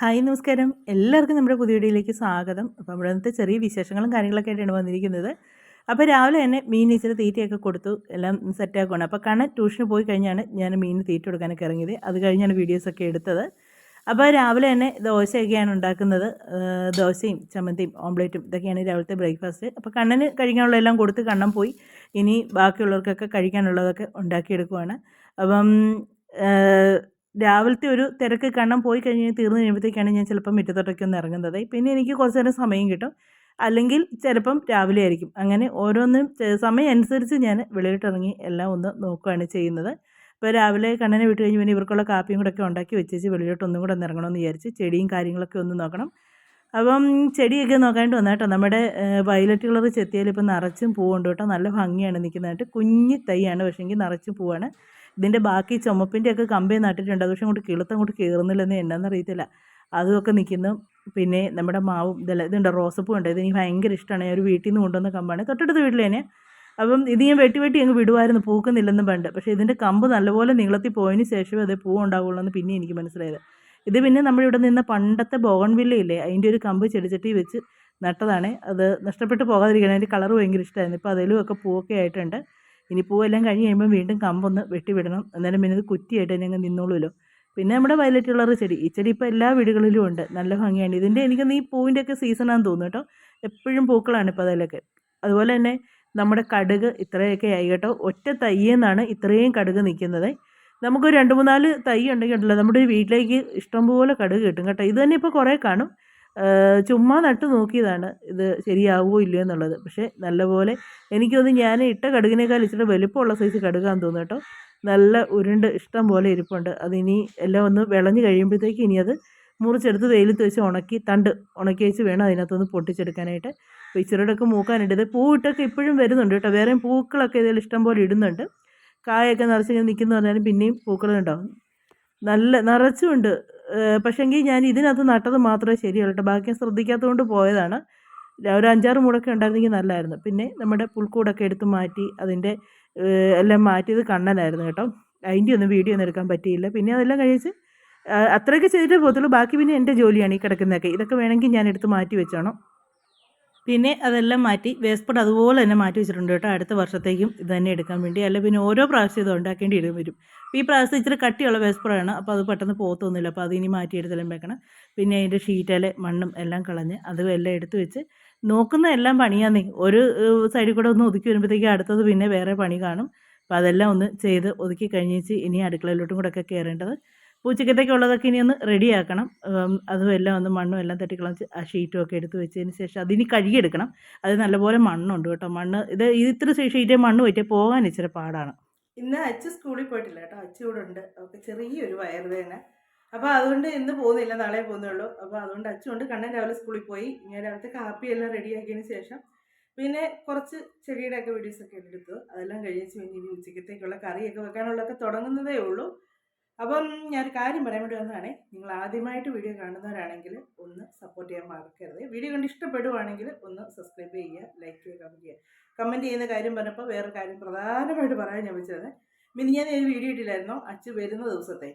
Hi നമസ്കാരം. എല്ലാവർക്കും നമ്മുടെ പുതിയ വീഡിയോയിലേക്ക് സ്വാഗതം. അപ്പോൾ നമ്മുടെ ഇന്നത്തെ ചെറിയ വിശേഷങ്ങളും കാര്യങ്ങളൊക്കെ ആയിട്ടാണ് വന്നിരിക്കുന്നത്. അപ്പോൾ രാവിലെ തന്നെ മീൻ ഇച്ചിരി തീറ്റയൊക്കെ കൊടുത്തു. എല്ലാം സെറ്റാക്കുകയാണ് അപ്പോൾ കണ്ണൻ ട്യൂഷന് പോയി കഴിഞ്ഞാണ് ഞാൻ മീൻ തീറ്റ കൊടുക്കാനൊക്കെ ഇറങ്ങിയത്. അത് കഴിഞ്ഞാണ് വീഡിയോസൊക്കെ എടുത്തത്. അപ്പോൾ രാവിലെ തന്നെ ദോശയൊക്കെയാണ് ഉണ്ടാക്കുന്നത്. ദോശയും ചമ്മന്തിയും ഓംലേറ്റും ഇതൊക്കെയാണ് രാവിലത്തെ ബ്രേക്ക്ഫാസ്റ്റ് അപ്പോൾ കണ്ണന് കഴിക്കാനുള്ള എല്ലാം കൊടുത്ത് കണ്ണൻ പോയി. ഇനി ബാക്കിയുള്ളവർക്കൊക്കെ കഴിക്കാനുള്ളതൊക്കെ ഉണ്ടാക്കിയെടുക്കുവാണ്. അപ്പം രാവിലത്തെ ഒരു തിരക്ക് കണ്ണം പോയി കഴിഞ്ഞ് തീർന്നു കഴിയുമ്പോഴത്തേക്കാണ് ഞാൻ ചിലപ്പം മുറ്റത്തോട്ടൊക്കെ ഒന്ന് ഇറങ്ങുന്നത്. പിന്നെ എനിക്ക് കുറച്ച് നേരം സമയം കിട്ടും. അല്ലെങ്കിൽ ചിലപ്പം രാവിലെ ആയിരിക്കും. അങ്ങനെ ഓരോന്നും സമയം അനുസരിച്ച് ഞാൻ വെളിയിലിട്ടിറങ്ങി എല്ലാം ഒന്ന് നോക്കുകയാണ് ചെയ്യുന്നത്. ഇപ്പോൾ രാവിലെ കണ്ണനെ വിട്ട് കഴിഞ്ഞ് പിന്നെ ഇവർക്കുള്ള കാപ്പിയും കൂടെ ഒക്കെ ഉണ്ടാക്കി വെച്ചേച്ച് വെളിയിലോട്ട് ഒന്നും കൂടെ ഒന്ന് ഇറങ്ങണമെന്ന് വിചാരിച്ച് ചെടിയും കാര്യങ്ങളൊക്കെ ഒന്ന് നോക്കണം. അപ്പം ചെടിയൊക്കെ നോക്കാണ്ട് വന്നാട്ടോ നമ്മുടെ വയലറ്റ് കളർ ചെത്തിയാൽ ഇപ്പം നിറച്ചും പൂവുണ്ട് കേട്ടോ. നല്ല ഭംഗിയാണ് നിൽക്കുന്നതായിട്ട്. കുഞ്ഞി തൈയാണ് പക്ഷേങ്കിൽ നിറച്ചും പൂവാണ്. ഇതിന്റെ ബാക്കി ചുമപ്പിന്റെ ഒക്കെ കമ്പേ നട്ടിട്ടുണ്ട്. അത് പക്ഷേ അങ്ങോട്ട് കിളുത്ത് അങ്ങോട്ട് കയറുന്നില്ലെന്ന് എന്നാന്ന് അറിയത്തില്ല. അതുമൊക്കെ നിൽക്കുന്നു. പിന്നെ നമ്മുടെ മാവും ഇതെല്ലാം ഇതുണ്ട് റോസപ്പൂ ഉണ്ട്. ഇത് എനിക്ക് ഭയങ്കര ഇഷ്ടമാണ്. ഞാൻ ഒരു വീട്ടിൽ നിന്ന് കൊണ്ടുവന്ന കമ്പാണ്. തൊട്ടടുത്ത് വീട്ടിൽ തന്നെ അപ്പം ഇത് ഞാൻ വെട്ടി വെട്ടി അങ്ങ് വിടുമായിരുന്നു പൂക്കുന്നില്ലെന്ന് പണ്ട്. പക്ഷേ ഇതിന്റെ കമ്പ് നല്ലപോലെ നീളത്തിൽ പോയതിന് ശേഷമേ അതേ പൂ ഉണ്ടാവുള്ളൂ എന്ന് പിന്നെ എനിക്ക് മനസ്സിലായത്. ഇത് പിന്നെ നമ്മളിവിടെ നിന്ന് പണ്ടത്തെ ബോഗൺവില്ലയില്ലേ അതിന്റെ ഒരു കമ്പ് ചെടിച്ചട്ടി വെച്ച് നട്ടതാണ്. അത് നഷ്ടപ്പെട്ട് പോകാതിരിക്കണം അതിന്റെ കളർ ഭയങ്കര ഇഷ്ടമായിരുന്നു. ഇപ്പോൾ അതിലും ഒക്കെ പൂവൊക്കെ ആയിട്ടുണ്ട്. ഇനി പൂവെല്ലാം കഴിഞ്ഞ് കഴിയുമ്പോൾ വീണ്ടും കമ്പൊന്ന് വെട്ടിവിടണം. എന്നാലും പിന്നെ ഇത് കുറ്റിയായിട്ട് തന്നെ അങ്ങ് നിന്നോളൂല്ലോ പിന്നെ നമ്മുടെ വയലറ്റ് കളർ ചെടി. ഈ ചെടി ഇപ്പോൾ എല്ലാ വീടുകളിലും ഉണ്ട്. നല്ല ഭംഗിയാണ് ഇതിന്റെ എനിക്ക് ഈ പൂവിന്റെ ഒക്കെ സീസണാന്ന് തോന്നുന്നു കേട്ടോ. എപ്പോഴും പൂക്കളാണ് ഇപ്പോൾ അതിലൊക്കെ. അതുപോലെ തന്നെ നമ്മുടെ കടുക് ഇത്രയൊക്കെ ആയി കേട്ടോ. ഒറ്റ തയ്യെന്നാണ് ഇത്രയും കടുക് നിൽക്കുന്നത്. നമുക്കൊരു രണ്ട് മൂന്നാൽ തൈ ഉണ്ടെങ്കിൽ ഉണ്ടല്ലോ. നമ്മുടെ ഒരു വീട്ടിലേക്ക് ഇഷ്ടംപോലെ കടുക് കിട്ടും കേട്ടോ. ഇത് തന്നെ ഇപ്പോൾ കുറേ കാണും. ചുമ്മാ നട്ട് നോക്കിയതാണ് ഇത് ശരിയാവുമോ ഇല്ലയോ എന്നുള്ളത്. പക്ഷേ നല്ലപോലെ എനിക്കൊന്ന് ഞാൻ ഇട്ട കടുകിനേക്കാൾ ഇച്ചിരി വലിപ്പമുള്ള സൈസ് കടുകാന്ന് തോന്നുന്നു നല്ല ഉരുണ്ട് ഇഷ്ടം പോലെ ഇരിപ്പുണ്ട്. അതിനി എല്ലാം ഒന്ന് വിളഞ്ഞ് കഴിയുമ്പോഴത്തേക്ക് ഇനി അത് മുറിച്ചെടുത്ത് വെയിലത്ത് വെച്ച് ഉണക്കി തണ്ട് ഉണക്കി വെച്ച് വേണം അതിനകത്തൊന്ന് പൊട്ടിച്ചെടുക്കാനായിട്ട്. അപ്പോൾ ഇച്ചിരിയോടൊക്കെ മൂക്കാനുണ്ട്. ഇത് പൂവിട്ടൊക്കെ ഇപ്പോഴും വരുന്നുണ്ട് കേട്ടോ. വേറെയും പൂക്കളൊക്കെ ഇതിൽ ഇഷ്ടം പോലെ ഇടുന്നുണ്ട്. കായൊക്കെ നിറച്ചിങ്ങനെ നിൽക്കുന്നു പറഞ്ഞാലും പിന്നെയും പൂക്കളുണ്ടാവും. നല്ല നിറച്ചുമുണ്ട് പക്ഷേങ്കിൽ ഞാൻ ഇതിനകത്ത് നട്ടത് മാത്രമേ ശരിയുള്ളൂ കേട്ടോ ബാക്കി ശ്രദ്ധിക്കാത്തത് ശ്രദ്ധിക്കാത്തതുകൊണ്ട് പോയതാണ്. ഒരു അഞ്ചാറ് മൂടൊക്കെ ഉണ്ടായിരുന്നെങ്കിൽ നല്ലതായിരുന്നു പിന്നെ നമ്മുടെ പുൽക്കൂടൊക്കെ എടുത്ത് മാറ്റി അതിന്റെ എല്ലാം മാറ്റിയത് കണ്ണനായിരുന്നു കേട്ടോ. അതിന്റെ ഒന്നും വീഡിയോ ഒന്നും എടുക്കാൻ പറ്റിയില്ല. പിന്നെ അതെല്ലാം കഴിച്ച് അത്രയൊക്കെ ചെയ്തിട്ടേ പോകത്തുള്ളൂ. ബാക്കി പിന്നെ എന്റെ ജോലിയാണ് ഈ കിടക്കുന്നതൊക്കെ. ഇതൊക്കെ വേണമെങ്കിൽ ഞാൻ എടുത്ത് മാറ്റി വെച്ചോണം. പിന്നെ അതെല്ലാം മാറ്റി വേസ്പഡ് അതുപോലെ തന്നെ മാറ്റി വെച്ചിട്ടുണ്ട് കേട്ടോ. അടുത്ത വർഷത്തേക്കും ഇത് തന്നെ എടുക്കാൻ വേണ്ടി. അല്ല പിന്നെ ഓരോ പ്രാവശ്യം ഇത് ഉണ്ടാക്കേണ്ടി വരും. ഈ പ്രാവശ്യം ഇച്ചിരി കട്ടിയുള്ള വേസ്പഡാണ് അപ്പോൾ അത് പെട്ടെന്ന് പോകത്തൊന്നുമില്ല അപ്പോൾ അതിനി മാറ്റി എടുത്തെല്ലാം വെക്കണം. പിന്നെ അതിന്റെ ഷീറ്റിലെ മണ്ണും എല്ലാം കളഞ്ഞ് അതും എല്ലാം എടുത്ത് വെച്ച് നോക്കുന്ന എല്ലാം പണിയാന്നേ. ഒരു സൈഡിൽ കൂടെ ഒന്ന് ഒതുക്കി വരുമ്പോഴത്തേക്ക് അടുത്തത് പിന്നെ വേറെ പണി കാണും. അപ്പോൾ അതെല്ലാം ഒന്ന് ചെയ്ത് ഒതുക്കി കഴിഞ്ഞേച്ച് ഇനി അടുക്കളയിലോട്ടും കൂടെ ഒക്കെ കയറേണ്ടത് ഉച്ചക്കത്തേക്ക് ഉള്ളതൊക്കെ ഇനി ഒന്ന് റെഡിയാക്കണം അതും എല്ലാം ഒന്ന് മണ്ണും എല്ലാം തട്ടിക്കളച്ച് ആ ഷീറ്റും ഒക്കെ എടുത്ത് വെച്ചതിന് ശേഷം അതിനി കഴുകിയെടുക്കണം. അത് നല്ലപോലെ മണ്ണുണ്ട് കേട്ടോ. മണ്ണ് ഇത് ഇത്ര ഷീറ്റേ മണ്ണ് പറ്റിയാൽ പോകാൻ ഇച്ചിരി പാടാണ്. ഇന്ന് അച്ഛൻ സ്കൂളിൽ പോയിട്ടില്ല കേട്ടോ. അച്ഛൻ ഇവിടെ ഉണ്ട്. അവൾക്ക് ചെറിയൊരു വയറുവേദന. അപ്പോൾ അതുകൊണ്ട് ഇന്ന് പോകുന്നില്ല. നാളെ പോകുന്നുള്ളൂ അപ്പോൾ അതുകൊണ്ട് അച്ഛനുണ്ട് കണ്ണൻ രാവിലെ സ്കൂളിൽ പോയി. ഞാൻ രാവിലത്തെ കാപ്പി എല്ലാം റെഡിയാക്കിയതിന് ശേഷം പിന്നെ കുറച്ച് ചെടിയുടെ ഒക്കെ വീഡിയോസ് ഒക്കെ എടുത്തു. അതെല്ലാം കഴിഞ്ഞ് പിന്നെ ഇനി ഉച്ചക്കത്തേക്കുള്ള കറിയൊക്കെ വെക്കാനുള്ളതൊക്കെ തുടങ്ങുന്നതേ ഉള്ളൂ. അപ്പം ഞാൻ കാര്യം പറയാൻ വേണ്ടി വന്നതാണേ. നിങ്ങൾ ആദ്യമായിട്ട് വീഡിയോ കാണുന്നവരാണെങ്കിൽ ഒന്ന് സപ്പോർട്ട് ചെയ്യാൻ മറക്കരുത്. വീഡിയോ കണ്ട് ഇഷ്ടപ്പെടുവാണെങ്കിൽ ഒന്ന് സബ്സ്ക്രൈബ് ചെയ്യുക ലൈക്ക് ചെയ്യുക കമന്റ് ചെയ്യുക. കമന്റ് ചെയ്യുന്ന കാര്യം പറഞ്ഞപ്പോൾ വേറെ കാര്യം പ്രധാനമായിട്ട് പറയാൻ ഞാൻ വെച്ചത്. പിന്നെ ഞാൻ ഒരു വീഡിയോ ഇട്ടില്ലായിരുന്നോ? അച്ഛൻ വരുന്ന ദിവസത്തെ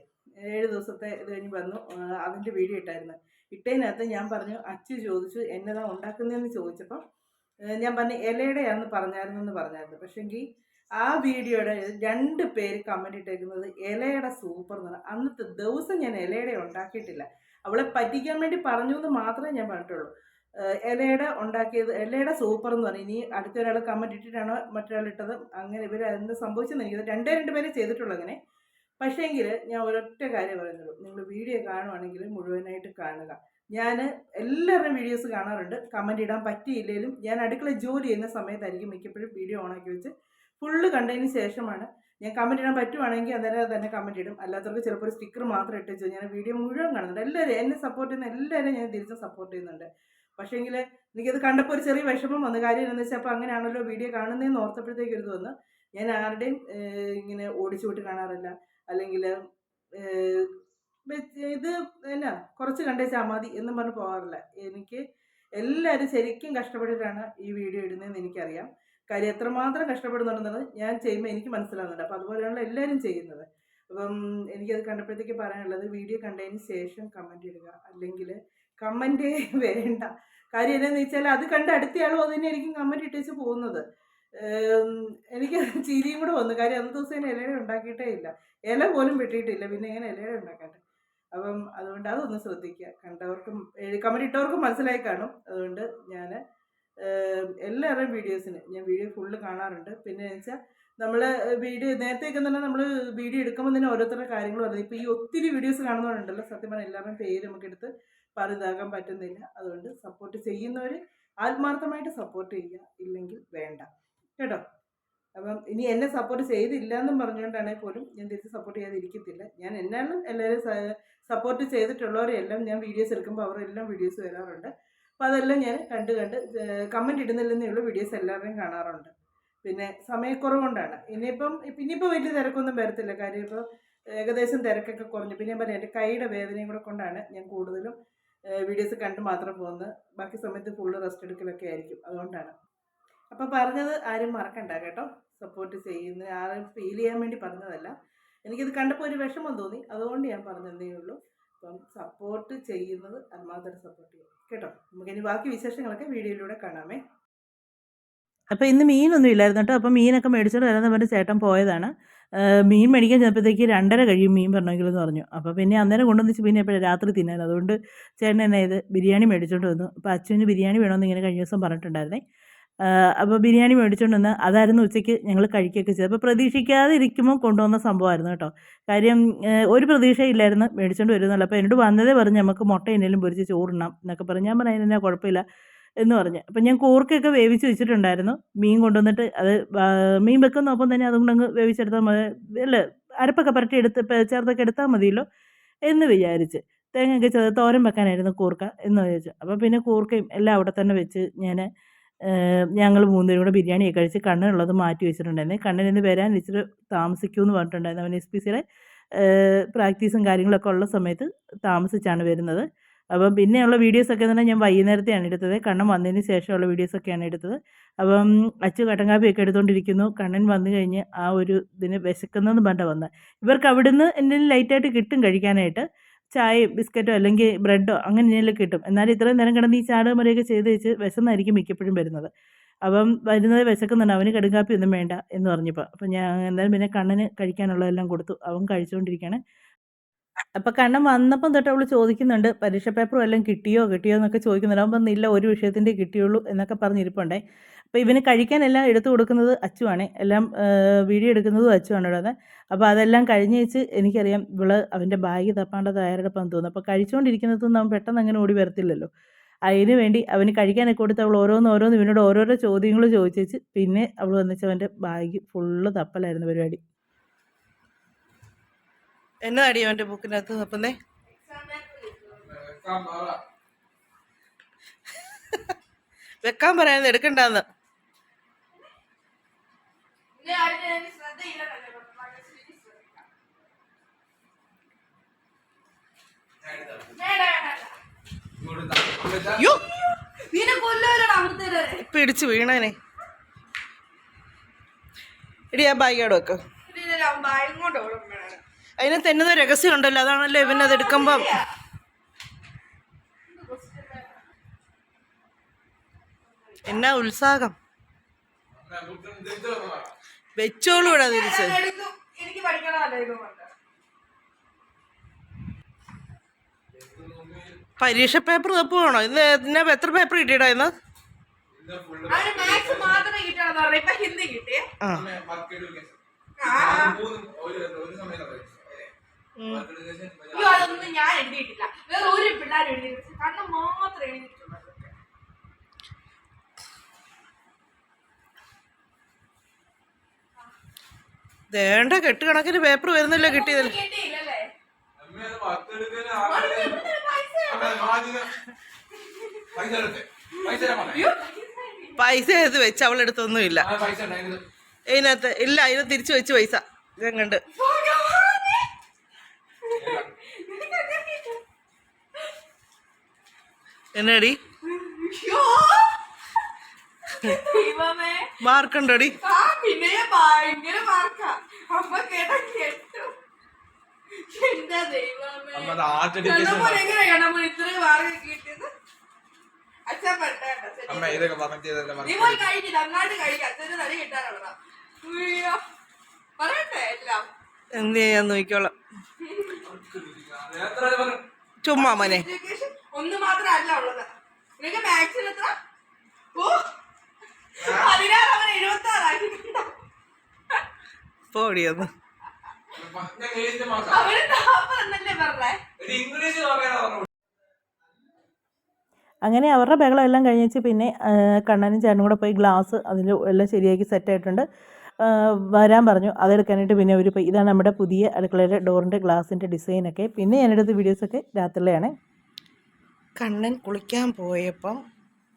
ഏഴ് ദിവസത്തെ ഇത് കഴിഞ്ഞ് വന്നു അതിന്റെ വീഡിയോ ഇട്ടായിരുന്നു. ഇട്ടതിനകത്ത് ഞാൻ പറഞ്ഞു അച്ഛൻ ചോദിച്ചു എന്നതാ ഉണ്ടാക്കുന്നതെന്ന് ചോദിച്ചപ്പോൾ ഞാൻ പറഞ്ഞു പറഞ്ഞായിരുന്നു എന്ന് പറഞ്ഞായിരുന്നു. പക്ഷേങ്കിൽ ആ വീഡിയോയുടെ രണ്ട് പേര് കമന്റ് ഇട്ടേക്കുന്നത് ഇലയുടെ സൂപ്പർ എന്ന് പറഞ്ഞാൽ അന്നത്തെ ദിവസം ഞാൻ ഇലയുടെ ഉണ്ടാക്കിയിട്ടില്ല. അവളെ പറ്റിക്കാൻ വേണ്ടി പറഞ്ഞു എന്ന് മാത്രമേ ഞാൻ പറഞ്ഞിട്ടുള്ളൂ. ഇലയുടെ ഉണ്ടാക്കിയത് ഇലയുടെ സൂപ്പർ എന്ന് പറഞ്ഞു ഇനി അടുത്ത ഒരാൾ കമന്റ് ഇട്ടിട്ടാണോ മറ്റൊരാൾ ഇട്ടത്? അങ്ങനെ ഇവർ എന്ത് സംഭവിച്ചെന്ന് എനിക്ക് രണ്ടേ രണ്ട് പേരെ ചെയ്തിട്ടുള്ളൂ അങ്ങനെ. പക്ഷേങ്കിൽ ഞാൻ ഒരൊറ്റ കാര്യം പറയുന്നുള്ളൂ. നിങ്ങൾ വീഡിയോ കാണുവാണെങ്കിൽ മുഴുവനായിട്ട് കാണുക. ഞാൻ എല്ലാവരുടെയും വീഡിയോസ് കാണാറുണ്ട്. കമന്റ് ഇടാൻ പറ്റിയില്ലെങ്കിലും ഞാൻ അടുക്കള ജോലി ചെയ്യുന്ന സമയത്തായിരിക്കും മിക്കപ്പോഴും വീഡിയോ ഓണാക്കി വെച്ച് ഫുള്ള് കണ്ടതിന് ശേഷമാണ് ഞാൻ കമന്റ് ഇടാൻ പറ്റുവാണെങ്കിൽ അന്നേരം തന്നെ കമന്റ് ഇടും. അല്ലാത്തവർക്ക് ചിലപ്പോൾ ഒരു സ്റ്റിക്കർ മാത്രം ഇട്ട് ഞാൻ വീഡിയോ മുഴുവൻ കാണുന്നുണ്ട്. എല്ലാവരും എന്നെ സപ്പോർട്ട് ചെയ്യുന്ന എല്ലാവരും ഞാൻ തിരിച്ചും സപ്പോർട്ട് ചെയ്യുന്നുണ്ട്. പക്ഷേങ്കിൽ എനിക്കത് കണ്ടപ്പോൾ ഒരു ചെറിയ വിഷമം വന്നു കാര്യം എന്താണെന്ന് വെച്ചാൽ അപ്പോൾ അങ്ങനെയാണല്ലോ വീഡിയോ കാണുന്നതെന്ന് ഓർത്തപ്പോഴത്തേക്ക് ഒരു തോന്നുന്നു ഞാൻ ആരുടെയും ഇങ്ങനെ ഓടിച്ചു വിട്ട് കാണാറില്ല. അല്ലെങ്കിൽ ഇത് എന്നാ കുറച്ച് കണ്ടേച്ചാൽ മതി എന്നും പറഞ്ഞ് പോകാറില്ല. എനിക്ക് എല്ലാവരും ശരിക്കും കഷ്ടപ്പെട്ടിട്ടാണ് ഈ വീഡിയോ ഇടുന്നതെന്ന് എനിക്കറിയാം. കാര്യം എത്രമാത്രം കഷ്ടപ്പെടുന്നുണ്ടെന്നത് ഞാൻ ചെയ്യുമ്പോൾ എനിക്ക് മനസ്സിലാകുന്നുണ്ട്. അപ്പോൾ അതുപോലെയാണല്ലോ എല്ലാവരും ചെയ്യുന്നത്. അപ്പം എനിക്കത് കണ്ടപ്പോഴത്തേക്ക് പറയാനുള്ളത് വീഡിയോ കണ്ടതിന് ശേഷം കമന്റ് ഇടുക. അല്ലെങ്കിൽ കമന്റേ വേണ്ട. കാര്യം എന്താണെന്ന് വെച്ചാൽ അത് കണ്ട് അടുത്തയാളും അത് തന്നെയായിരിക്കും കമന്റ് ഇട്ടേച്ച് പോകുന്നത്. എനിക്ക് ചിരിയും കൂടെ വന്നു. കാര്യം അന്ന് ദിവസം ഞാൻ ഇലയുടെ ഉണ്ടാക്കിയിട്ടേ ഇല്ല. ഇല പോലും വെട്ടിയിട്ടില്ല. പിന്നെ ഇങ്ങനെ ഇലയുടെ ഉണ്ടാക്കട്ടെ അപ്പം അതുകൊണ്ട് അതൊന്ന് ശ്രദ്ധിക്കുക. കണ്ടവർക്കും കമന്റ് ഇട്ടവർക്കും മനസ്സിലായി കാണും. അതുകൊണ്ട് ഞാൻ എല്ലാവരുടെയും വീഡിയോസിന് ഞാൻ വീഡിയോ ഫുള്ള് കാണാറുണ്ട്. പിന്നെ വെച്ചാൽ നമ്മൾ വീഡിയോ നേരത്തെയൊക്കെ തന്നെ നമ്മൾ വീഡിയോ എടുക്കുമ്പോൾ തന്നെ ഓരോരുത്തരുടെ കാര്യങ്ങൾ പറയുന്നത്. ഇപ്പോൾ ഈ ഒത്തിരി വീഡിയോസ് കാണുന്നവരുണ്ടല്ലോ. സത്യം പറഞ്ഞാൽ എല്ലാവരുടെയും പേര് നമുക്കെടുത്ത് പറഞ്ഞിതാക്കാൻ പറ്റുന്നില്ല. അതുകൊണ്ട് സപ്പോർട്ട് ചെയ്യുന്നവർ ആത്മാർത്ഥമായിട്ട് സപ്പോർട്ട് ചെയ്യുക. ഇല്ലെങ്കിൽ വേണ്ട. കേട്ടോ? അപ്പം ഇനി എന്നെ സപ്പോർട്ട് ചെയ്തില്ല എന്നും പറഞ്ഞുകൊണ്ടാണെങ്കിൽ പോലും ഞാൻ തിരിച്ച് സപ്പോർട്ട് ചെയ്യാതിരിക്കത്തില്ല. ഞാൻ എന്നാലും എല്ലാവരും സപ്പോർട്ട് ചെയ്തിട്ടുള്ളവരെല്ലാം ഞാൻ വീഡിയോസ് എടുക്കുമ്പോൾ അവരെല്ലാം വീഡിയോസ് വരാറുണ്ട്. അപ്പോൾ അതെല്ലാം ഞാൻ കണ്ട് കണ്ട് കമന്റ് ഇടുന്നില്ലെന്നേ ഉള്ളൂ വീഡിയോസ് എല്ലാവരെയും കാണാറുണ്ട്. പിന്നെ സമയക്കുറവുകൊണ്ടാണ്. ഇനിയിപ്പം ഇനിയിപ്പോൾ വലിയ തിരക്കൊന്നും വരത്തില്ല. കാര്യം ഇപ്പോൾ ഏകദേശം തിരക്കൊക്കെ കുറഞ്ഞു. പിന്നെ ഞാൻ പറയാം എന്റെ കൈയുടെ വേദനയും കൂടെ കൊണ്ടാണ് ഞാൻ കൂടുതലും വീഡിയോസ് കണ്ട് മാത്രം പോകുന്നത്. ബാക്കി സമയത്ത് ഫുള്ള് റെസ്റ്റ് എടുക്കലൊക്കെ ആയിരിക്കും. അതുകൊണ്ടാണ്. അപ്പോൾ പറഞ്ഞത് ആരും മറക്കണ്ട കേട്ടോ. സപ്പോർട്ട് ചെയ്യുന്ന ആരും ഫീൽ ചെയ്യാൻ വേണ്ടി പറഞ്ഞതല്ല. എനിക്കിത് കണ്ടപ്പോൾ ഒരു വിഷമം തോന്നി. അതുകൊണ്ട് ഞാൻ പറഞ്ഞതേ ഉള്ളൂ. അപ്പം സപ്പോർട്ട് ചെയ്യുന്നത് ആത്മാർത്ഥ സപ്പോർട്ട് ചെയ്യും കേട്ടോ? നമുക്കിനി ബാക്കി വിശേഷങ്ങളൊക്കെ വീഡിയോയിലൂടെ കാണാമേ. അപ്പോൾ ഇന്ന് മീനൊന്നും ഇല്ലായിരുന്നു കേട്ടോ. അപ്പോൾ മീനൊക്കെ മേടിച്ചോണ്ട് വരാമെന്ന് പറഞ്ഞ് ചേട്ടൻ പോയതാണ്. മീൻ മേടിക്കാൻ ചെന്നപ്പോഴത്തേക്ക് രണ്ടര കഴിയും മീൻ പറഞ്ഞെങ്കിലെന്ന് പറഞ്ഞു. അപ്പോൾ പിന്നെ അന്നേരം കൊണ്ടുവന്നിച്ച് പിന്നെ എപ്പോഴും രാത്രി തിന്നാൻ അതുകൊണ്ട് ചേട്ടൻ എന്നെ ഇത് ബിരിയാണി മേടിച്ചോണ്ട് വന്നു. അപ്പോൾ അച്ഛന് ബിരിയാണി വേണമെന്ന് ഇങ്ങനെ കഴിഞ്ഞ ദിവസം പറഞ്ഞിട്ടുണ്ടായിരുന്നേ. അപ്പോൾ ബിരിയാണി മേടിച്ചുകൊണ്ട് വന്ന് അതായിരുന്നു ഉച്ചയ്ക്ക് ഞങ്ങൾ കഴിക്കുകയൊക്കെ ചെയ്തത്. അപ്പോൾ പ്രതീക്ഷിക്കാതെ ഇരിക്കുമ്പോൾ കൊണ്ടുവന്ന സംഭവമായിരുന്നു കേട്ടോ. കാര്യം ഒരു പ്രതീക്ഷയില്ലായിരുന്നു മേടിച്ചുകൊണ്ട് വരുന്നല്ലോ അപ്പോൾ എന്നോട് വന്നതേ പറഞ്ഞ് നമുക്ക് മുട്ട എന്തെങ്കിലും പൊരിച്ച് ചോറിടണം എന്നൊക്കെ പറഞ്ഞ്. ഞാൻ പറഞ്ഞു അതിനെ കുഴപ്പമില്ല എന്ന് പറഞ്ഞ്. അപ്പം ഞാൻ കൂർക്കയൊക്കെ വേവിച്ച് വെച്ചിട്ടുണ്ടായിരുന്നു. മീൻ കൊണ്ടുവന്നിട്ട് അത് മീൻ വെക്കുന്നൊപ്പം തന്നെ അതും അങ്ങ് വേവിച്ചെടുത്താൽ മതി. അല്ല അരപ്പൊക്കെ പരട്ടി എടുത്ത് ചേർത്തൊക്കെ എടുത്താൽ മതിയല്ലോ എന്ന് വിചാരിച്ച്. തേങ്ങയൊക്കെ ചേർത്ത് തോരൻ വെക്കാനായിരുന്നു കൂർക്ക എന്ന് വിചാരിച്ചു. അപ്പോൾ പിന്നെ കൂർക്കയും എല്ലാം അവിടെ തന്നെ വെച്ച് ഞാൻ ഞങ്ങൾ മൂന്നുപേരും കൂടെ ബിരിയാണിയൊക്കെ കഴിച്ച് കണ്ണിനുള്ളത് മാറ്റി വെച്ചിട്ടുണ്ടായിരുന്നു. കണ്ണിന് ഇന്ന് വരാൻ ഇച്ചിരി താമസിക്കുമെന്ന് പറഞ്ഞിട്ടുണ്ടായിരുന്നു. അവൻ എസ് പി സിയുടെ പ്രാക്ടീസും കാര്യങ്ങളൊക്കെ ഉള്ള സമയത്ത് താമസിച്ചാണ് വരുന്നത്. അപ്പം പിന്നെയുള്ള വീഡിയോസൊക്കെ പറഞ്ഞാൽ ഞാൻ വൈകുന്നേരത്തെയാണ് എടുത്തത്. കണ്ണൻ വന്നതിന് ശേഷമുള്ള വീഡിയോസൊക്കെയാണ് എടുത്തത്. അപ്പം അച്ചു കട്ടൻകാപ്പിയൊക്കെ എടുത്തുകൊണ്ടിരിക്കുന്നു കണ്ണൻ വന്നു കഴിഞ്ഞ് ആ ഒരു ഇതിന് വിശക്കുന്നതെന്ന് പറഞ്ഞിട്ട് വന്നത് ഇവർക്ക് അവിടുന്ന് എന്തെങ്കിലും ലൈറ്റായിട്ട് കിട്ടും കഴിക്കാനായിട്ട്. ചായയും ബിസ്ക്കറ്റോ അല്ലെങ്കിൽ ബ്രെഡോ അങ്ങനെ എന്തെങ്കിലും കിട്ടും. എന്നാലും ഇത്രയും നേരം കിടന്ന് ഈ ചാടുക മുറിയൊക്കെ ചെയ്ത് വെച്ച് വിശന്നായിരിക്കും മിക്കപ്പോഴും വരുന്നത്. അപ്പം വരുന്നത് വിശക്കുന്നുണ്ട്. അവന് കടുങ്കാപ്പി ഒന്നും വേണ്ട എന്ന് പറഞ്ഞപ്പോൾ. അപ്പം ഞാൻ എന്തായാലും പിന്നെ കണ്ണന് കഴിക്കാനുള്ളതെല്ലാം കൊടുത്തു. അവൻ കഴിച്ചുകൊണ്ടിരിക്കുകയാണ്. അപ്പം കണ്ണൻ വന്നപ്പം തൊട്ട് അവൾ ചോദിക്കുന്നുണ്ട് പരീക്ഷ പേപ്പർ എല്ലാം കിട്ടിയോ? കിട്ടിയോ? എന്നൊക്കെ ചോദിക്കുന്നുണ്ട്. അവൻ പറഞ്ഞില്ല ഒരു വിഷയത്തിന്റെ കിട്ടിയുള്ളൂ എന്നൊക്കെ പറഞ്ഞിരിപ്പുണ്ടേ. അപ്പോൾ ഇവന് കഴിക്കാനെല്ലാം എടുത്തു കൊടുക്കുന്നത് അച്ചുവാണ്. എല്ലാം വീഡിയോ എടുക്കുന്നതും അച്ചുവാണ് ഇവിടെ അപ്പോൾ അതെല്ലാം കഴിഞ്ഞ് വെച്ച് എനിക്കറിയാം ഇവൾ അവന്റെ ബാഗ് തപ്പാണ്ട് തയ്യാറെടുപ്പാന്ന് തോന്നുന്നു. അപ്പോൾ കഴിച്ചുകൊണ്ടിരിക്കുന്നതൊന്നും അവൻ പെട്ടെന്ന് അങ്ങനെ ഓടി വരത്തില്ലല്ലോ. അതിന് വേണ്ടി അവന് കഴിക്കാനൊക്കെ കൊടുത്ത് അവൾ ഓരോന്ന് ഓരോന്ന് ഇവനോട് ഓരോരോ ചോദ്യങ്ങൾ ചോദിച്ചേച്ച് പിന്നെ അവൾ വന്നിച്ച് അവന്റെ ബാഗ് ഫുള്ള് തപ്പലായിരുന്നു പരിപാടി. എന്നതാടി അവന്റെ ബുക്കിനകത്ത് നിൽക്കുന്നേ വെക്കാൻ പറയാൻ എടുക്കണ്ടെന്ന്. പിടിച്ചു വീണേനെ. ഇടി ആ ബാഗ് അവിടെ വെക്ക് അതിനകത്ത് തന്നെ രഹസ്യം ഉണ്ടല്ലോ. അതാണല്ലോ ഇവനത് എടുക്കുമ്പം. എന്നാ ഉത്സാഹം. വെച്ചോളൂ ഇവിടെ തിരിച്ച്. എനിക്ക് പഠിക്കണമല്ലോ പരീക്ഷ പേപ്പർ തപ്പുവാണോ? ഇന്ന് എന്നാ എത്ര പേപ്പർ കിട്ടിയിടാ ഇന്ന്? ആ. അയ്യോ അതൊന്നും ഞാൻ എഴുതിയിട്ടില്ല. വേറെ ഒരു പിള്ളേർ എഴുതിയിട്ടില്ല. കണ്ണ് മാത്രം എഴുതിയിട്ടുള്ളൂ. വേണ്ട കെട്ടുകണക്കിന് പേപ്പർ വരുന്നില്ല കിട്ടിയതിൽ? കിട്ടിയില്ലല്ലേ? പൈസ. എടുത്ത് വെച്ച് അവളെടുത്തൊന്നുമില്ല. ഇതിനകത്ത് ഇല്ല അതിന് തിരിച്ചു വെച്ച് പൈസ. ഞാൻ കണ്ട് എന്നടി? മാർക്കുണ്ടോടി ദൈവമേ. മാർക്കുണ്ടടി. ആ പിന്നെ ഭയങ്കര മാർക്കാ. അമ്മ കേട്ട ദൈവമേ. മാർക്ക് കിട്ടിയത്? അച്ഛൻ പെട്ടേണ്ട അമ്മ ഇതൊക്കെ പറഞ്ഞു ചെയ്തല്ലേ നീ പോയി കഴിക്ക് നന്നായിട്ട് കഴിക്ക്. അച്ഛന് തടി കിട്ടാനുള്ളതാ. ഉയ്യോ. പറയട്ടെ എല്ലാം. എന്ത് ചെയ്യാൻ നോക്കിക്കോളാം. ചുമ്മാ മോനെ. ഒന്ന് മാത്രമല്ല ഉള്ളത്. നിനക്ക് മാക്സിൽ എത്ര? ഓ പതിനാറ് അവൻ എഴുപത്തി ആറാക്കി പറഞ്ഞേ? ഒരു ഇംഗ്ലീഷ് അങ്ങനെ അവരുടെ ബഹളം എല്ലാം കഴിഞ്ഞിച്ച് പിന്നെ കണ്ണനും ചേട്ടനും കൂടെ പോയി ഗ്ലാസ് അതിൽ എല്ലാം ശരിയാക്കി സെറ്റായിട്ടുണ്ട് വരാൻ പറഞ്ഞു. അതെടുക്കാനായിട്ട് പിന്നെ അവർ പോയി. ഇതാണ് നമ്മുടെ പുതിയ അടുക്കളയുടെ ഡോറിന്റെ ഗ്ലാസിന്റെ ഡിസൈനൊക്കെ പിന്നെ ഞാനെടുത്ത വീഡിയോസൊക്കെ രാത്രിയിലാണ് കണ്ണൻ കുളിക്കാൻ പോയപ്പം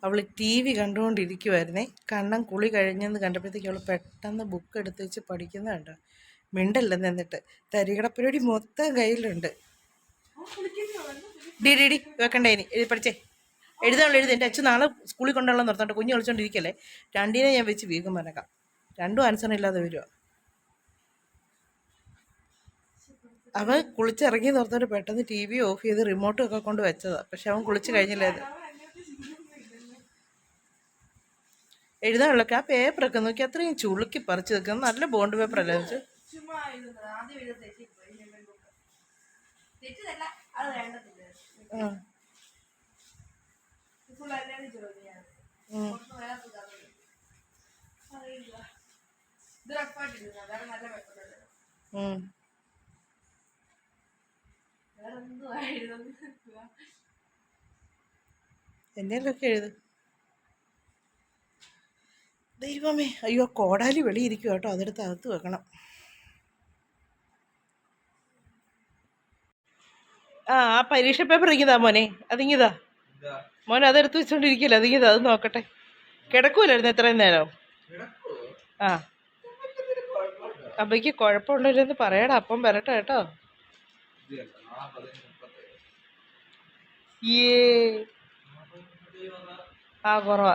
അവൾ ടി വി കണ്ടുകൊണ്ടിരിക്കുമായിരുന്നേ കണ്ണൻ കുളി കഴിഞ്ഞെന്ന് കണ്ടപ്പോഴത്തേക്ക് അവൾ പെട്ടെന്ന് ബുക്ക് എടുത്ത് വെച്ച് പഠിക്കുന്നത് കണ്ടോ. മിണ്ടല്ലെന്ന് എന്നിട്ട് തരികട പരിപാടി മൊത്തം കയ്യിലുണ്ട്. ഡി ഡി വെക്കണ്ടേ ഇനി? എഴുതി പഠിച്ചേ. എഴുതാനുള്ള എഴുതി. എന്റെ അച്ഛൻ നാളെ സ്കൂളിൽ കൊണ്ടുള്ള നിർത്തണ്ട കുഞ്ഞ് കളിച്ചോണ്ടിരിക്കല്ലേ രണ്ടിനെ ഞാൻ വെച്ച് വീഗം പറഞ്ഞേക്കാം രണ്ടും അനുസരണം ഇല്ലാതെ വരുമോ അവൻ കുളിച്ചിറങ്ങി തുറന്നിട്ട് പെട്ടെന്ന് ടി വി ഓഫ് ചെയ്ത് റിമോട്ട് ഒക്കെ കൊണ്ട് വെച്ചതാണ് പക്ഷെ അവൻ കുളിച്ച് കഴിഞ്ഞില്ലായിരുന്നു എഴുതാനുള്ളൊക്കെ ആ പേപ്പറൊക്കെ നോക്കി അത്രയും ചുളുക്കി പറിച്ച് നിൽക്കുന്നത് നല്ല ബോണ്ട് പേപ്പർ അല്ലേ വെച്ച് ചുമ്മാ എന്തെങ്കിലുമൊക്കെ എഴുത്. ദൈവമേ അയ്യോ കോടാലി വെളിയിരിക്കും കേട്ടോ. അതെടുത്ത് അകത്ത് വെക്കണം. ആ ആ പരീക്ഷ പേപ്പർ ഇങ്ങിതാ മോനെ? അതിങ്ങിതാ. മോൻ അതെടുത്ത് വെച്ചോണ്ടിരിക്കില്ല? അതിങ്ങിതാ അത് നോക്കട്ടെ. കിടക്കൂലായിരുന്നു എത്രയും നേരം? ആ. ആ കുഴപ്പമുണ്ടല്ലോ എന്ന് പറയടാ. അപ്പം വരട്ടെ കേട്ടോ. ആ കുറവാ.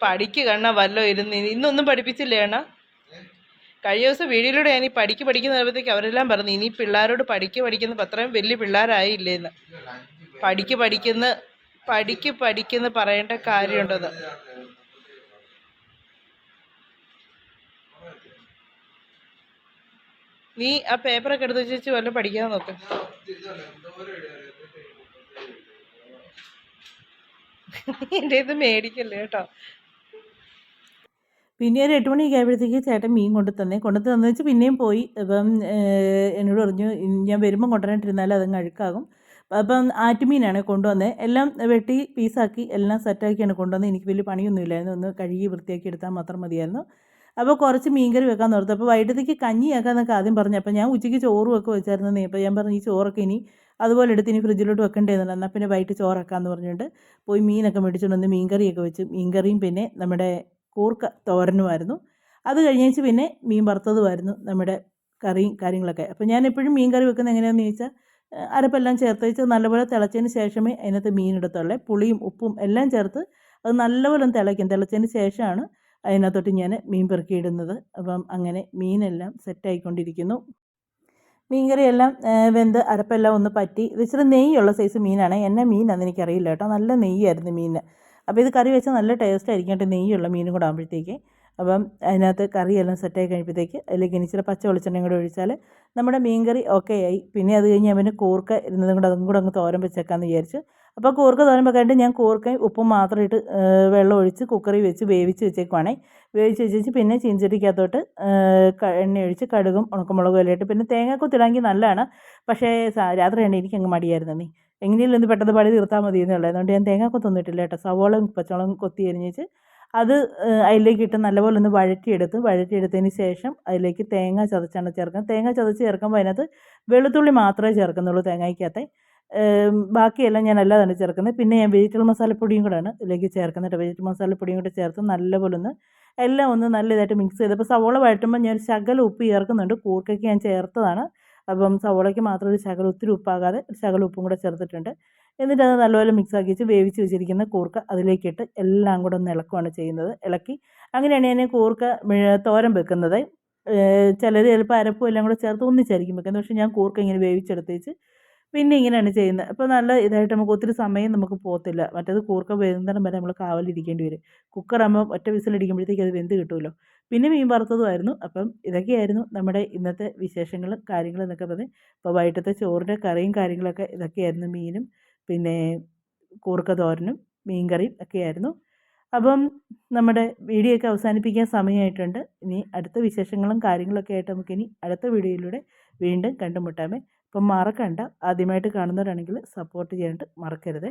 പഠിക്ക് കണ്ണ വല്ലോ ഇരുന്ന് ഇനി- ഇന്നൊന്നും പഠിപ്പിച്ചില്ലേ അണ്ണ? കഴിഞ്ഞ ദിവസം വീഡിയോയിലൂടെ ഞാൻ ഈ പഠിക്ക് പഠിക്കുന്ന നേരത്തേക്ക് അവരെല്ലാം പറഞ്ഞു ഇനി പിള്ളേരോട് പഠിക്ക് പഠിക്കുന്ന അത്രയും വലിയ പിള്ളേരായില്ലേന്ന് പഠിക്ക് പഠിക്കുന്ന പഠിക്ക് പഠിക്കുന്ന പറയേണ്ട കാര്യമുണ്ടെന്ന് നീ ആ പേപ്പറൊക്കെ എടുത്ത് വെച്ച് വല്ല പഠിക്കാൻ നോക്ക്. എന്റെ ഇത് മേടിക്കല്ലേ കേട്ടോ. പിന്നെ ഒരു എട്ട് മണിയൊക്കെ ആയപ്പോഴത്തേക്ക് ചേട്ടൻ മീൻ കൊണ്ടു തന്നെ. കൊണ്ടു തന്നു വെച്ച് പിന്നെയും പോയി. അപ്പം എന്നോട് പറഞ്ഞു "ഇനി ഞാൻ വരുമ്പം കൊണ്ടുവരാനിട്ടിരുന്നാലും അതങ്ങ് അഴുക്കാകും. അപ്പം ആറ്റുമീനാണ് കൊണ്ടുവന്നത് എല്ലാം വെട്ടി പീസാക്കി എല്ലാം സെറ്റാക്കിയാണ് കൊണ്ടുവന്നത് എനിക്ക് വലിയ പണിയൊന്നുമില്ലായിരുന്നു. ഒന്ന് കഴുകി വൃത്തിയാക്കി എടുത്താൽ മാത്രം മതിയായിരുന്നു. അപ്പോൾ കുറച്ച് മീൻകറി വെക്കാൻ ഓർത്തു അപ്പോൾ വൈകിട്ടത്തേക്ക് കഞ്ഞിയാക്കാന്നൊക്കെ ആദ്യം പറഞ്ഞു. അപ്പോൾ ഞാൻ ഉച്ചയ്ക്ക് ചോറ് വെക്കുക വെച്ചായിരുന്നു നീ. അപ്പോൾ ഞാൻ പറഞ്ഞു ഈ ചോറൊക്കെ ഇനി അതുപോലെ എടുത്ത് ഇനി ഫ്രിഡ്ജിലോട്ട് വെക്കേണ്ടതെന്ന് എന്നാൽ പിന്നെ വൈകിട്ട് ചോറാക്കാമെന്ന് പറഞ്ഞുകൊണ്ട് പോയി മീനൊക്കെ മേടിച്ചുകൊണ്ട് വന്ന് മീൻകറിയൊക്കെ വെച്ച്. മീൻകറിയും പിന്നെ നമ്മുടെ കൂർക്ക തോരനുമായിരുന്നു. അത് കഴിഞ്ഞേച്ച് പിന്നെ മീൻ വറുത്തതുമായിരുന്നു നമ്മുടെ കറിയും കാര്യങ്ങളൊക്കെ. അപ്പോൾ ഞാൻ എപ്പോഴും മീൻ കറി വെക്കുന്നത് എങ്ങനെയാണെന്ന് ചോദിച്ചാൽ അരപ്പെല്ലാം ചേർത്ത് വെച്ച് നല്ലപോലെ തിളച്ചതിന് ശേഷമേ അതിനകത്ത് മീൻ എടുത്തുള്ളേ. പുളിയും ഉപ്പും എല്ലാം ചേർത്ത് അത് നല്ലപോലെ തിളയ്ക്കും. തിളച്ചതിന് ശേഷമാണ് അതിനകത്തോട്ട് ഞാൻ മീൻ പെറുക്കിയിടുന്നത്. അപ്പം അങ്ങനെ മീനെല്ലാം സെറ്റായിക്കൊണ്ടിരിക്കുന്നു. മീൻകറിയെല്ലാം വെന്ത് അരപ്പെല്ലാം ഒന്ന് പറ്റി. ഇച്ചിരി നെയ്യുള്ള സൈസ് മീനാണ്. എന്നെ മീനാണെന്ന് എനിക്കറിയില്ല കേട്ടോ. നല്ല നെയ്യായിരുന്നു മീൻ അപ്പോൾ ഇത് കറി വെച്ചാൽ നല്ല ടേസ്റ്റ് ആയിരിക്കും കേട്ടോ നെയ്യുള്ള മീനും കൂടെ ആകുമ്പോഴത്തേക്ക് അപ്പം അതിനകത്ത് കറിയെല്ലാം സെറ്റായി കഴിയുമ്പോഴത്തേക്ക് ഇനി ഇച്ചിരി പച്ച വെളിച്ചെണ്ണയും കൂടെ ഒഴിച്ചാൽ നമ്മുടെ മീൻകറി ഓക്കെ ആയി. പിന്നെ അത് കഴിഞ്ഞ് അവന് കൂർക്ക ഇരുന്നതും കൂടെ അതും കൂടെ അങ്ങ് തോരൻ വെച്ചേക്കാമെന്ന് വിചാരിച്ചു അപ്പോൾ കൂർക്ക തോരൻ വെക്കാനായിട്ട് ഞാൻ കൂർക്കയും ഉപ്പും മാത്രം ഇട്ട് വെള്ളം ഒഴിച്ച് കുക്കറിൽ വെച്ച് വേവിച്ച് വെച്ചേക്കുവാണേ. വേവിച്ച് വെച്ചേച്ച് പിന്നെ ചീഞ്ചട്ടിക്കകത്തോട്ട് എണ്ണ ഒഴിച്ച് കടുകും ഉണക്കമുളകും എല്ലാം ഇട്ട് പിന്നെ തേങ്ങാക്കൊത്തിടാമെങ്കിൽ നല്ലതാണ്. പക്ഷേ രാത്രി എണ്ണ എനിക്ക് അങ്ങ് മടിയായിരുന്നു നീ എങ്ങനെയെങ്കിലും ഒന്ന് പെട്ടെന്ന് പണി തീർത്താൽ മതി എന്നുള്ളത് അതുകൊണ്ട് ഞാൻ തേങ്ങാക്കൊത്തൊന്നും ഇട്ടില്ല കേട്ടോ. സവോളയും പച്ചമുളകും കൊത്തി അരിഞ്ഞിച്ച് അത് അതിലേക്ക് ഇട്ട് നല്ലപോലെ ഒന്ന് വഴറ്റിയെടുത്ത് വഴറ്റിയെടുത്തതിന് ശേഷം അതിലേക്ക് തേങ്ങ ചതച്ചാണ് ചേർക്കുന്നത്. തേങ്ങ ചതച്ച് ചേർക്കുമ്പോൾ അതിനകത്ത് വെളുത്തുള്ളി മാത്രമേ ചേർക്കുന്നുള്ളൂ തേങ്ങയ്ക്കകത്തെ. ബാക്കിയെല്ലാം ഞാൻ അല്ലാതാണ് ചേർക്കുന്നത്. പിന്നെ ഞാൻ വെജിറ്റബിൾ മസാലപ്പൊടിയും കൂടെയാണ് ഇതിലേക്ക് ചേർക്കുന്നത് വെജിറ്റബിൾ മസാലപ്പൊടിയും കൂടെ ചേർത്ത് നല്ലപോലെ ഒന്ന് എല്ലാം ഒന്ന് നല്ല ഇതായിട്ട് മിക്സ് ചെയ്ത്. അപ്പോൾ സവോള വഴറ്റുമ്പോൾ ഞാൻ ഒരു ശകലം ഉപ്പ് ചേർക്കുന്നുണ്ട്. കൂർക്കയ്ക്ക് ഞാൻ ചേർത്തതാണ്. അപ്പം സവോളയ്ക്ക് മാത്രം ഒരു ശകലം ഒത്തിരി ഉപ്പാകാതെ ഒരു ശകലം ഉപ്പും കൂടെ ചേർത്തിട്ടുണ്ട്. എന്നിട്ട് അത് നല്ലപോലെ മിക്സ് ആക്കി വെച്ച് വേവിച്ച് വെച്ചിരിക്കുന്ന കൂർക്ക അതിലേക്കിട്ട് എല്ലാം കൂടെ ഒന്ന് ഇളക്കുവാണ് ചെയ്യുന്നത്. ഇളക്കി അങ്ങനെയാണ് ഞാൻ കൂർക്ക തോരൻ വെക്കുന്നത്. ചിലർ ചിലപ്പോൾ അരപ്പും എല്ലാം കൂടെ ചേർത്ത് ഒന്നിച്ചായിരിക്കും വെക്കുന്നത്. പക്ഷേ ഞാൻ കൂർക്ക ഇങ്ങനെ വേവിച്ചെടുത്തേച്ച് പിന്നെ ഇങ്ങനെയാണ് ചെയ്യുന്നത്. അപ്പോൾ നല്ല ഇതായിട്ട് നമുക്ക് ഒത്തിരി സമയം നമുക്ക് പോകത്തില്ല. മറ്റേത് കൂർക്ക വേകുന്നിടം വരെ നമ്മൾ കാവലിരിക്കേണ്ടി വരും. കുക്കറാകുമ്പോൾ ഒറ്റ വിസിലടിക്കുമ്പോഴത്തേക്ക് അത് വെന്ത് കിട്ടുമല്ലോ. പിന്നെ മീൻ വറുത്തതുമായിരുന്നു. അപ്പം ഇതൊക്കെയായിരുന്നു നമ്മുടെ ഇന്നത്തെ വിശേഷങ്ങളും കാര്യങ്ങളും എന്നൊക്കെ പറഞ്ഞ്. അപ്പോൾ വൈകിട്ടത്തെ ചോറിന്റെ കറിയും കാര്യങ്ങളൊക്കെ ഇതൊക്കെയായിരുന്നു മീനും. പിന്നെ കൂർക്ക തോരനും മീൻ കറിയും ഒക്കെയായിരുന്നു. അപ്പം നമ്മുടെ വീഡിയോ ഒക്കെ അവസാനിപ്പിക്കാൻ സമയമായിട്ടുണ്ട്. ഇനി അടുത്ത വിശേഷങ്ങളും കാര്യങ്ങളൊക്കെ ആയിട്ട് നമുക്കിനി അടുത്ത വീഡിയോയിലൂടെ വീണ്ടും കണ്ടുമുട്ടാമേ. അപ്പം മറക്കണ്ട. ആദ്യമായിട്ട് കാണുന്നവരാണെങ്കിൽ സപ്പോർട്ട് ചെയ്യാനായിട്ട് മറക്കരുത്.